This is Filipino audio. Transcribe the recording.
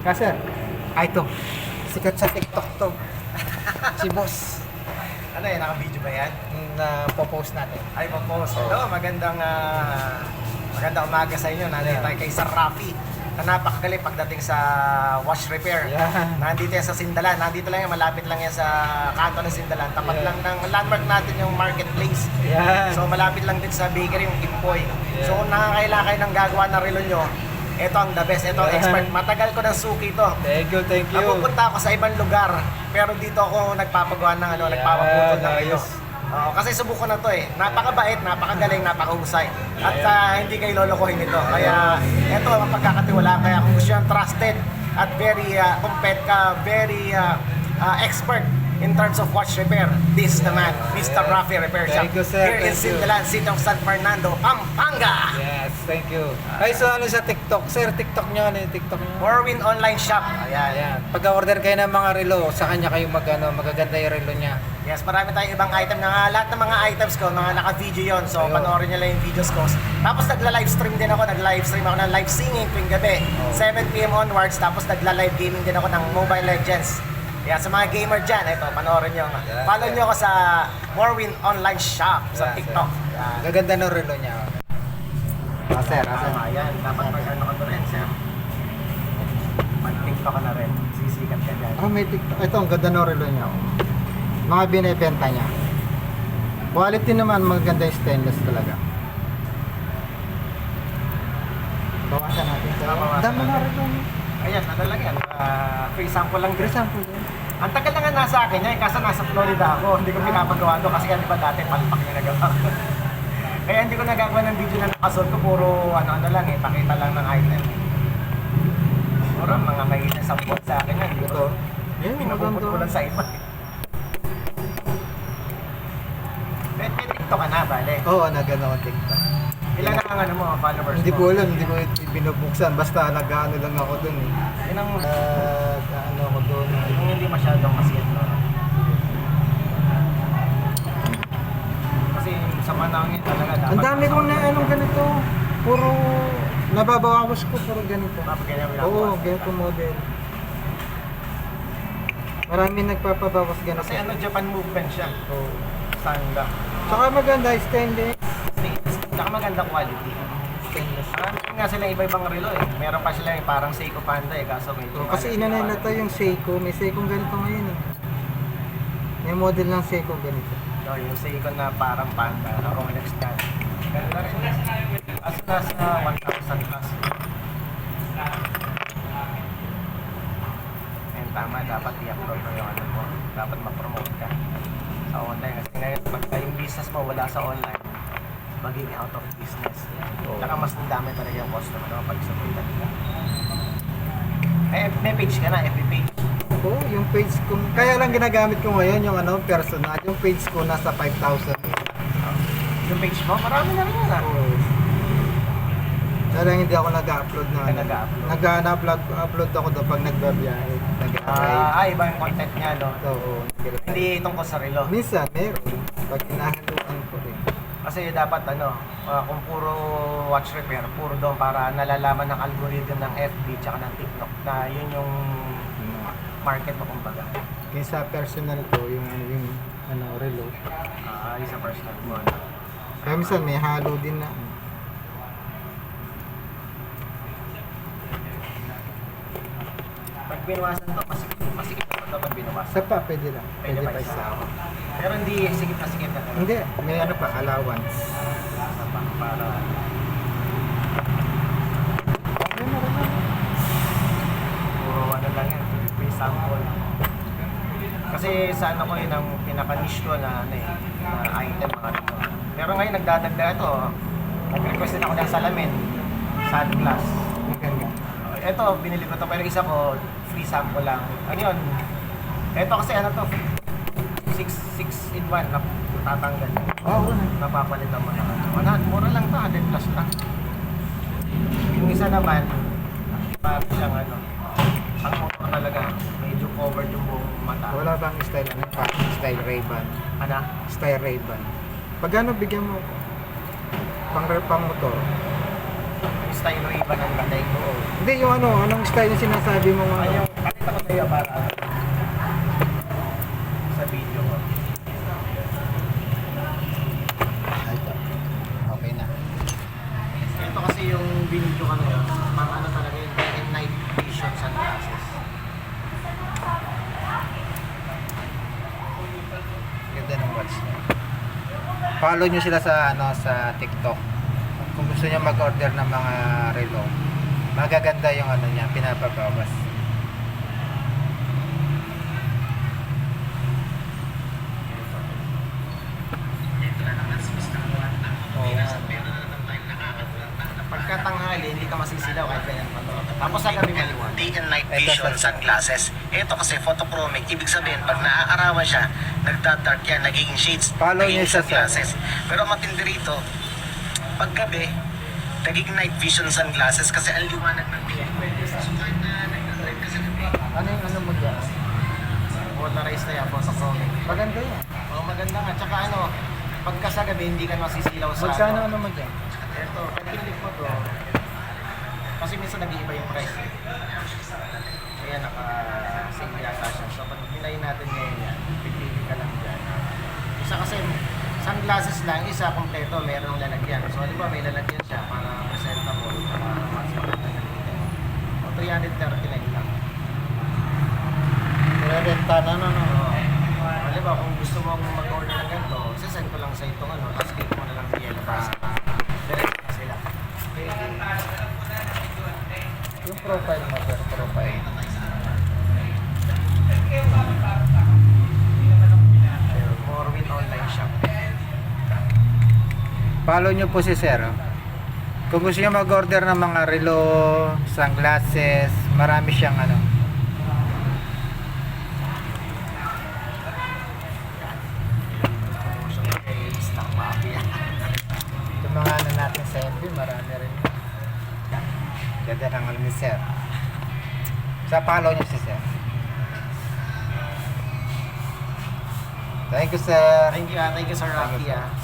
Kasi, ay to. Sikat sa TikTok to. si boss. Ano yan, naka-video ba yan? Yung na-post natin. Ay, po-post. Hello, magandang, ah, magandang umaga sa inyo. Nandito Yeah. tayo kay Sir Rafi na napakagaling pagdating sa wash repair. Yeah. Nandito yan sa Sindalan. Nandito lang yan, malapit lang yan sa kanto ng Sindalan. Tapat Yeah. lang ng landmark natin yung marketplace. Yan. So malapit lang din sa bakery yung Kimpoy. Yeah. So kung nakakailangan kayo ng gagawa ng relo nyo, ito ang the best. Ito ang Yeah. expert. Matagal ko ng suki to. thank you, thank you. Napupunta ako sa ibang lugar, pero dito ako nagpapagawa ng ano, Yeah, nagpapaputol ng nice. relo. Oo, kasi subukan na to eh. Napakabait, napakagaling, napakahusay. At Yeah. ah, hindi kayo lolokohin nito. Kaya ito ang pagkakatiwala. Kaya kung gusto yung trusted at very uh, compet ka, very ah, ah, expert in terms of watch repair, this is the man, Mr. Rafi Repair Shop. Thank you, sir. Here in Thank you. Sindalan, City of San Fernando, Pampanga. Thank you. Ay, so ano sa TikTok? Sir, TikTok nyo, ano yung TikTok nyo? Morwin Online Shop. Ayan. Ayan. Pag-order kayo ng mga relo, sa kanya kayo mag, ano, magaganda yung relo niya. Yes, marami tayong ibang item na lahat ng mga items ko, mga naka-video yon. So, Ayun. panoorin niyo lang yung videos ko. Tapos nagla-livestream din ako, nagla-livestream ako ng live singing tuwing gabi, Oh. 7pm onwards. Tapos nagla-live gaming din ako ng Mobile Legends. Kaya sa mga gamer dyan, ito, panoorin nyo. Yeah, Follow yeah. nyo ako sa Morwin Online Shop sa Yeah, TikTok. sir. Yan. Gaganda ng relo niya. Ah, sir, ah, sir. Tama yan. Dapat mag-ano ka to rin, sir. Mag-TikTok ka na rin. Sisikat ka dyan. Oh, may TikTok. Ito, ang ganda ng relo niya. oh. Mga binibenta niya. Quality naman, maganda yung stainless talaga. Bawasan natin. sir. Ah, bawasan Dami na natin. relo niya. Ayan, ano lang yan. ah, free sample lang. For din. example, din. Ang tagal na nga nasa akin yan, kasi nasa Florida ako. Hindi ko pinapagawa doon kasi yan ba dati palpak yung nagawa ko. Kaya hindi ko nagagawa ng video na nakasot ko, puro ano-ano lang eh, pakita lang ng item. Puro mga may sampot sa akin yan. Ko Yan, pinupupot ko lang sa iba. May, may TikTok ka na, bale. Oo, nagano ang TikTok. Ilan na ang ano mo, followers Hindi mo? ko alam, hindi ko binubuksan. Basta nag-ano lang ako dun eh. Yun ang, Nag-ano ako dun. yung hindi masyadong no? Ang dami kong na anong ganito. Puro nababawas ko, puro ganito. Oo, ganito model. Marami nagpapabawas ganito. Kasi ano, Japan movement siya. Oo. Sanda. Tsaka maganda, stainless. Saka maganda quality. Stainless. Marami nga sila iba-ibang relo eh. Meron pa sila yung parang Seiko Panda eh. Kaso medyo... Oo, kasi inanay na tayo yung Seiko. May Seiko ganito ngayon eh. May model ng Seiko ganito. No, yung Seiko na parang Panda. Rolex stand. Ganda rin. As nasa 1,000 plus. And tama, dapat i-upload mo yung ano mo. Dapat ma-promote ka sa online. Kasi ngayon, pagka yung business mo wala sa online, magiging out of business. Oo. Tsaka mas dami talaga yung customer no, pag sa ka. Eh, may page ka na, FB page. Oo, yung page ko. Kaya lang ginagamit ko ngayon yung ano, personal. Yung page ko nasa 5,000. Yung page mo, marami na rin yun ah. Oo. Kaya lang hindi ako nag-upload na Ka ano. nag-upload? Nag-upload upload ako doon pag nagbabiyahe. Nag-ride. Ah, ah, iba yung content niya, no? Oo, nag-ride. Hindi tungkol sa relo. Minsan, meron. Pag hinahaluan ko rin. Kasi dapat ano, ah, kung puro watch repair, puro doon para nalalaman ng algorithm ng FB tsaka ng TikTok na yun yung market mo kumbaga. Kaya sa personal ko, yung, yung ano, relo. Ah, yung sa personal mo. ano. Kaya minsan may halo din na. Pag binawasan to, masikip, masikip na to pag binawasan. Sa pa, pwede lang. Pwede Pwede pa pa isa. isa. Pero hindi sikip na sikip na. Hindi, may ano pa, allowance. Sa pa, para Okay na rin. puro ano lang yan, free sample. Kasi sa ano ko yun ang pinaka-niche ko na, ano eh, na item mga ito. Pero ngayon nagdadagdag ito, nag-request din ako ng salamin, sunglass. Maganda. Ito, binili ko to pero isa ko, free sample lang. Ano yun? Ito kasi ano to, 6 6 in 1 na tatanggal. Oo. Napapalit naman. Wala, mura lang to, 100 plus lang. Yung isa naman, parang siyang ano, ang motor talaga, medyo covered yung buong mata. Wala bang style, ano pa? Style Ray-Ban. Ano? Style Ray-Ban. Pag ano, bigyan mo ako. Pang, pang motor. Yung style mo iba ng latay ko. Hindi, yung ano, anong style yung sinasabi mo nga? Ay, yung pakita ko sa'yo para video ko. Ito. Okay na. Ito kasi yung binidyo ko ngayon, pang ano talaga yung day and night vision sunglasses. Ganda ng watch. Follow nyo sila sa ano sa TikTok. Kung gusto niyo mag-order ng mga relo, magaganda yung ano niya, pinapabawas. Pagkatanghali, hindi ka masisilaw kahit ganyan pa to. Tapos sa gabi maliwanag. Day and night vision sunglasses. Ito kasi photochromic, ibig sabihin pag naaarawan siya, nagda-dark yan, nagiging shades, Follow nagiging sunglasses. Pero matindi rito, pag gabi, nagiging night vision sunglasses kasi ang liwanag ng day. So kahit na nagda-drive ka sa gabi, Ano yung ano mo dyan? Polarized na yan, photochromic. Maganda yan. Oh, maganda nga. Tsaka ano, pagka sa gabi, hindi ka masisilaw sa Magkano ano mo dyan? Ito, pag pinili mo to, kasi minsan nag-iiba yung price. eh. Kaya naka-sale yata siya. So pag nilay natin ngayon yan, pipili ka lang dyan. Isa kasi, sunglasses lang, kompleto, merong lalagyan. So di ba may lalagyan siya para presentable, para mas maganda gamitin. O 339 lang. Renta na no no. So, halimbawa kung gusto mong mag-order ng ganito, sasend ko lang sa itong ano, tapos click mo na lang yung yellow bus. Diretso na sila. Yung profile mo, sir, profile. Follow nyo po si sir. oh. Kung gusto nyo mag-order ng mga relo, sunglasses, marami siyang ano. mga ano natin sa FB, marami rin. Ganda ng ano ni sir. Sa follow nyo si sir. Thank you sir. Thank you, ah. thank you Sir Rocky. ah.